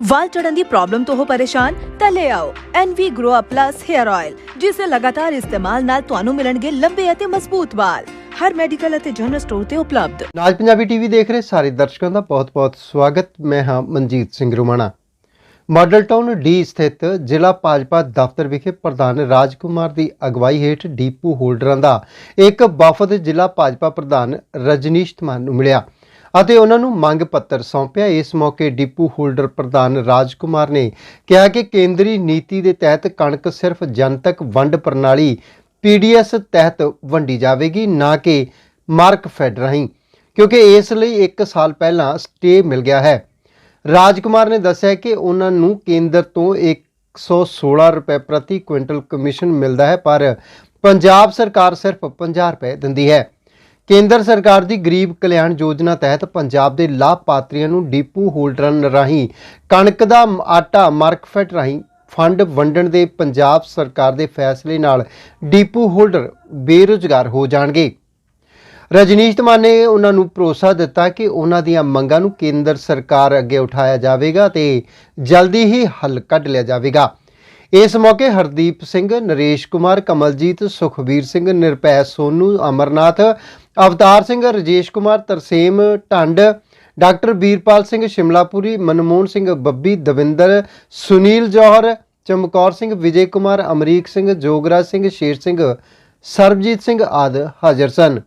ਵਾਲ ਝੜਨ ਦੀ problem ਤੋਂ ਹੋ ਪਰੇਸ਼ਾਨ, ਤਾਂ ਲੈ ਆਓ NV Grow Up Plus Hair Oil ਜਿਸ ਦੇ ਲਗਾਤਾਰ ਇਸਤੇਮਾਲ ਨਾਲ ਤੁਹਾਨੂੰ ਮਿਲਣਗੇ ਲੰਬੇ ਅਤੇ ਮਜ਼ਬੂਤ ਵਾਲ। ਹਰ ਮੈਡੀਕਲ ਅਤੇ ਜਨਰਲ ਸਟੋਰ ਤੇ ਉਪਲਬਧ। ਨਾਜ ਪੰਜਾਬੀ ਟੀਵੀ ਦੇਖ ਰਹੇ ਸਾਰੇ ਦਰਸ਼ਕਾਂ ਦਾ ਬਹੁਤ-ਬਹੁਤ ਸਵਾਗਤ। ਮੈਂ ਹਾਂ Manjeet Singh Rumana. Model town D ਸਥਿਤ ਜ਼ਿਲ੍ਹਾ ਭਾਜਪਾ ਦਫ਼ਤਰ ਵਿਖੇ ਪ੍ਰਧਾਨ ਰਾਜਕੁਮਾਰ ਦੀ ਅਗਵਾਈ ਹੇਠ ਡੀਪੂ ਹੋਲਡਰਾਂ ਦਾ ਇੱਕ ਵਫਦ ਜ਼ਿਲ੍ਹਾ ਭਾਜਪਾ ਪ੍ਰਧਾਨ ਰਜਨੀਸ਼ ਧਮਾਨ ਨੂੰ ਮਿਲਿਆ। ਅਤੇ ਉਹਨਾਂ ਨੂੰ ਮੰਗ ਪੱਤਰ ਸੌਂਪਿਆ। ਇਸ ਮੌਕੇ ਡਿਪੂ ਹੋਲਡਰ ਪ੍ਰਧਾਨ ਰਾਜਕੁਮਾਰ ਨੇ ਕਿਹਾ ਕਿ ਕੇਂਦਰੀ ਨੀਤੀ ਦੇ ਤਹਿਤ ਕਣਕ ਸਿਰਫ ਜਨਤਕ ਵੰਡ ਪ੍ਰਣਾਲੀ ਪੀਡੀਐਸ ਤਹਿਤ ਵੰਡੀ ਜਾਵੇਗੀ, ਨਾ ਕਿ ਮਾਰਕ ਫੈਡ ਰਾਹੀਂ, ਕਿਉਂਕਿ ਇਸ ਲਈ 1 ਸਾਲ ਪਹਿਲਾਂ ਸਟੇ ਮਿਲ ਗਿਆ ਹੈ। ਰਾਜਕੁਮਾਰ ਨੇ ਦੱਸਿਆ ਕਿ ਉਹਨਾਂ ਨੂੰ ਕੇਂਦਰ ਤੋਂ 116 ਰੁਪਏ ਪ੍ਰਤੀ ਕੁਇੰਟਲ ਕਮਿਸ਼ਨ ਮਿਲਦਾ ਹੈ, ਪਰ ਪੰਜਾਬ ਸਰਕਾਰ ਸਿਰਫ 50 ਰੁਪਏ ਦਿੰਦੀ ਹੈ। ਕੇਂਦਰ ਸਰਕਾਰ ਦੀ ਗਰੀਬ ਕਲਿਆਣ ਯੋਜਨਾ ਤਹਿਤ ਪੰਜਾਬ ਦੇ ਲਾਭਪਾਤਰੀਆਂ ਨੂੰ ਡੀਪੂ ਹੋਲਡਰਾਂ ਰਾਹੀਂ ਕਣਕ ਦਾ ਆਟਾ ਮਾਰਕਫੈਟ ਰਾਹੀਂ ਫੰਡ ਵੰਡਣ ਦੇ ਪੰਜਾਬ ਸਰਕਾਰ ਦੇ ਫੈਸਲੇ ਨਾਲ ਡੀਪੂ ਹੋਲਡਰ ਬੇਰੁਜ਼ਗਾਰ ਹੋ ਜਾਣਗੇ। ਰਜਨੀਸ਼ ਧਮਾਨ ਨੇ ਉਹਨਾਂ ਨੂੰ ਭਰੋਸਾ ਦਿੱਤਾ ਕਿ ਉਹਨਾਂ ਦੀਆਂ ਮੰਗਾਂ ਨੂੰ ਕੇਂਦਰ ਸਰਕਾਰ ਅੱਗੇ ਉਠਾਇਆ ਜਾਵੇਗਾ ਤੇ ਜਲਦੀ ਹੀ ਹੱਲ ਕੱਢ ਲਿਆ ਜਾਵੇਗਾ। ਇਸ ਮੌਕੇ ਹਰਦੀਪ ਸਿੰਘ, ਨਰੇਸ਼ ਕੁਮਾਰ, ਕਮਲਜੀਤ, ਸੁਖਬੀਰ ਸਿੰਘ ਨਿਰਭੈ ਸੋਨੂ, ਅਮਰਨਾਥ, ਅਵਤਾਰ ਸਿੰਘ, ਰਜੇਸ਼ ਕੁਮਾਰ, ਤਰਸੇਮ ਢੰਡ, ਡਾਕਟਰ ਵੀਰਪਾਲ ਸਿੰਘ ਸ਼ਿਮਲਾਪੁਰੀ, ਮਨਮੋਹਨ ਸਿੰਘ ਬੱਬੀ, ਦਵਿੰਦਰ, ਸੁਨੀਲ ਜੋਹਰ, ਚਮਕੌਰ ਸਿੰਘ, ਵਿਜੇ ਕੁਮਾਰ, ਅਮਰੀਕ ਸਿੰਘ, ਜੋਗਰਾਜ ਸਿੰਘ, ਸ਼ੇਰ ਸਿੰਘ, ਸਰਬਜੀਤ ਸਿੰਘ ਆਦਿ ਹਾਜ਼ਰ ਸਨ।